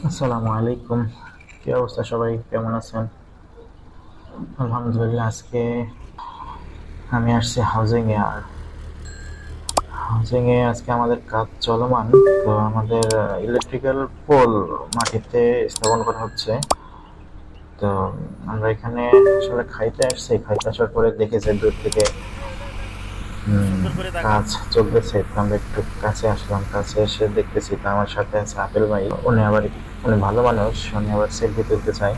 আসসালামু আলাইকুম। কি অবস্থা সবাই? কেমন আছেন? আলহামদুলিল্লাহ, আজকে আমি আসছি হাউজিং এ আর হাউজিং এ আজকে আমাদের কাজ চলমান। তো আমাদের ইলেকট্রিক্যাল পোল মাটিতে স্থাপন করা হচ্ছে। তো আমরা এখানে আসলে খাইতে আসছি। খাইতে আসার পরে দেখেছি দূর থেকে হুম, কাজ চলতেছে আমরা একটু কাছে আসলাম কাছে এসে দেখতেছি তো আমার সাথে আছে আপেল ভাই। উনি আবার উনি ভালো মানুষ উনি আবার সেলফি তুলতে চাই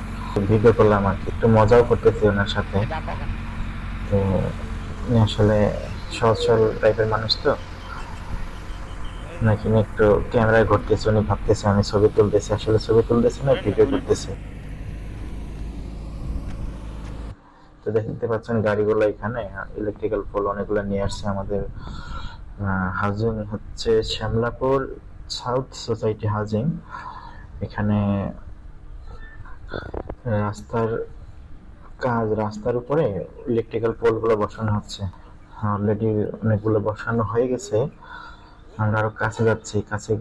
ভিডিও করলাম আর কি একটু মজাও করতেছি ওনার সাথে। তো উনি আসলে সহজ সরল টাইপের মানুষ তো। নাকি একটু ক্যামেরায় ঘুরতেছে উনি ভাবতেছে আমি ছবি তুলতেছি আসলে ছবি তুলতেছি না ভিডিও করতেছি। তো দেখতে পাচ্ছেন গাড়িগুলো এখানে ইলেকট্রিক্যাল পোল অনেকগুলো নিয়ে আসছে আমাদের হাউজিং হচ্ছে শ্যামলাপুর সাউথ সোসাইটি হাউজিং এখানে রাস্তার কাজ, রাস্তার উপরে ইলেকট্রিক্যাল পোলগুলো বসানো হচ্ছে। অলরেডি অনেকগুলো বসানো হয়ে গেছে। আমরা আরও কাছে যাচ্ছি, কাছে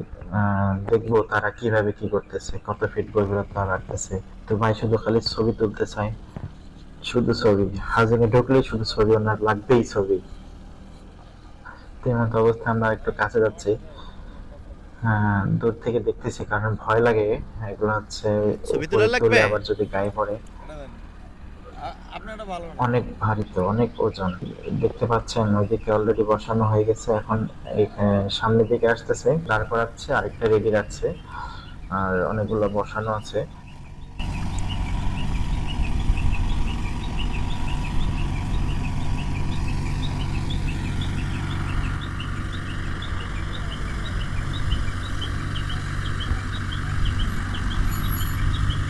দেখব তারা কীভাবে কি করতেছে, কত ফিট গভীরতা রাখতেছে। তো ভাই শুধু খালি ছবি তুলতে চায়। শুধু ছবি। হাজিনে ঢুকলে শুধু ছবি ওনার লাগবেই ছবি। তেমন অবস্থা আমরা একটু কাছে যাচ্ছি। হ্যাঁ, দূর থেকে দেখতেছি কারণ ভয় লাগে। এগুলো হচ্ছে? আবার যদি গায়ে পড়ে। অনেক ভারী তো অনেক ওজন। দেখতে পাচ্ছেন ওইদিকে অলরেডি বসানো হয়ে গেছে। এখন সামনের দিকে আসতেছে। দাঁড় করাচ্ছে আরেকটা রেডি রাখছে। আর অনেকগুলো বসানো আছে।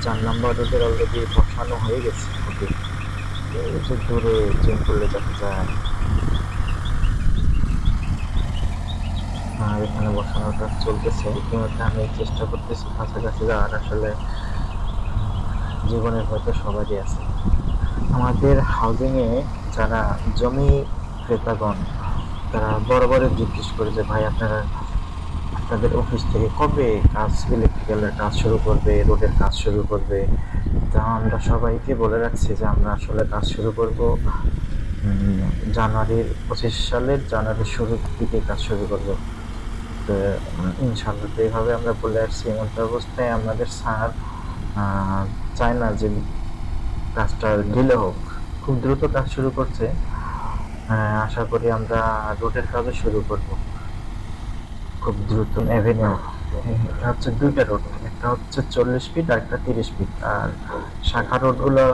চার নম্বর রোডের অলরেডি বসানো হয়ে গেছে। এই যে দূরে জুম করলে দেখা যায়। আর এখানে বসানোটা চলতেছে। ইতিমধ্যে আমি চেষ্টা করতেছি কাছাকাছি যাওয়ার। আসলে, জীবনের হয়তো সবারই আছে। আমাদের হাউজিংয়ে যারা জমি ক্রেতাগণ, তারা বড় বড় জিজ্ঞেস করে যে, ভাই, আপনারা আপনাদের অফিস থেকে কবে কাজ ইলেকট্রিক্যালের কাজ শুরু করবে রোডের কাজ শুরু করবে, তা আমরা সবাইকে বলে রাখছি যে আমরা আসলে কাজ শুরু করব। জানুয়ারির পঁচিশ সালের জানুয়ারির শুরুর দিকে কাজ শুরু করব। তো ইনশাল্লাহ এইভাবে আমরা বলে আসছি, এমন অবস্থায় আমাদের স্যার চায় না যে কাজটা ডিলে হোক, খুব দ্রুত কাজ শুরু করছে। আশা করি আমরা রোডের কাজও শুরু করব। খুব দ্রুত অ্যাভিনিউ এটা হচ্ছে দুইটা রোড একটা হচ্ছে চল্লিশ ফিট আর একটা তিরিশ ফিট আর শাখা রোডগুলো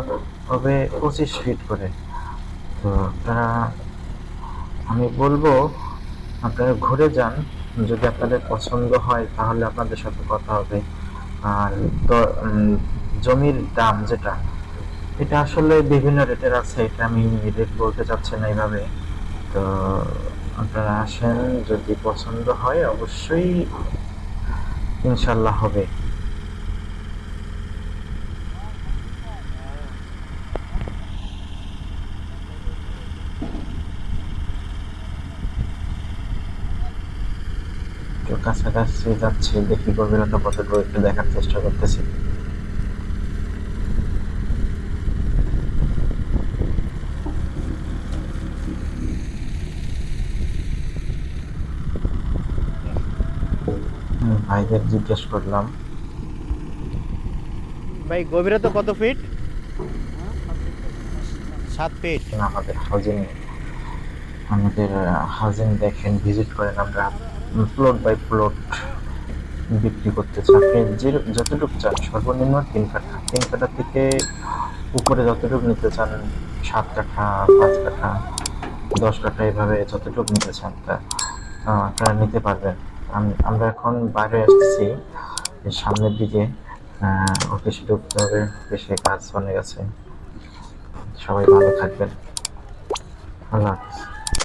হবে পঁচিশ ফিট করে। তো আপনারা, আমি বলব, আপনারা ঘুরে যান। যদি আপনাদের পছন্দ হয়, তাহলে আপনাদের সাথে কথা হবে। আর জমির দাম যেটা, এটা আসলে বিভিন্ন রেটের আছে। এটা আমি রেট বলতে চাচ্ছি না এইভাবে। তো আপনারা আসেন, যদি পছন্দ হয় অবশ্যই ইনশাল্লাহ হবে। কাছাকাছি যাচ্ছি, দেখি গভীরতা কতটুকু একটু দেখার চেষ্টা করতেছি। ভাইদের জিজ্ঞেস করলাম। ভাই গভীরতা কত ফিট সাত ফিট আমাদের হাউজিং আমাদের হাউজিং দেখেন ভিজিট করেন আমরা। প্লট বাই প্লট বিক্রি করতেছি আপনি যে যতটুকু চান সর্বনিম্ন তিন কাঠা। তিন কাঠা থেকে উপরে যতটুকু নিতে চান সাত কাঠা পাঁচ কাঠা দশ কাঠা এভাবে যতটুকু নিতে চান তা আপনারা নিতে পারবেন। আমরা এখন বাইরে আসছি সামনের দিকে অফিসে ঢুকতে হবে, অফিসে কাজ অনেক আছে। সবাই ভালো থাকবেন। আল্লাহ হাফিজ।